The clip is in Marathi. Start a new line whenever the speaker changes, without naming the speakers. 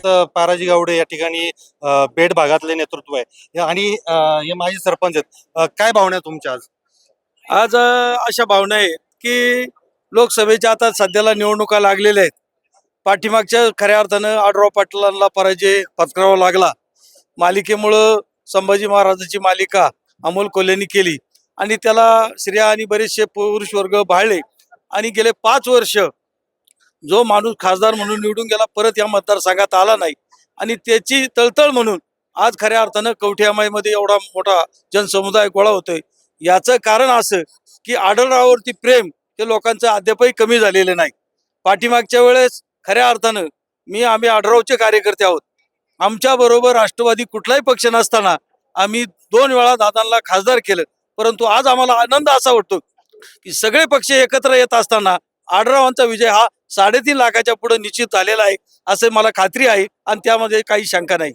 एकंदरीत पाराजी गावडे या ठिकाणी बेड भागातले नेतृत्व आहे. आणि हे माजी सरपंच आहेत. काय भावना आहे तुमच्या आज?
आज अशा भावना आहे की लोकसभेच्या आता सध्याला निवडणुका लागलेल्या आहेत. पाठीमागच्या खऱ्या अर्थानं आडराव पाटलांना पराजय पत्करावा लागला. मालिकेमुळं संभाजी महाराजांची मालिका अमोल कोल्हेनी केली. आणि त्याला स्त्रिया आणि बरेचसे पुरुष वर्ग भाळले आणि गेले पाच वर्ष जो माणूस खासदार म्हणून निवडून गेला परत या मतदारसंघात आला नाही. आणि त्याची तळतळ म्हणून आज खऱ्या अर्थानं कवठियामाईमध्ये एवढा मोठा जनसमुदाय गोळा होतोय. याचं कारण असं की आढळरावरती प्रेम हे लोकांचं अद्यापही कमी झालेलं नाही. पाठीमागच्या वेळेस खऱ्या अर्थानं मी आम्ही आढळरावचे कार्यकर्ते आहोत. आमच्या बरोबर राष्ट्रवादी कुठलाही पक्ष नसताना आम्ही दोन वेळा दादांना खासदार केलं. परंतु आज आम्हाला आनंद असा वाटतो की सगळे पक्ष एकत्र येत असताना आढळरावांचा विजय हा साडेतीन लाखाच्या पुढे निश्चित आलेला आहे असे मला खात्री आहे आणि त्यामध्ये काही शंका नाही.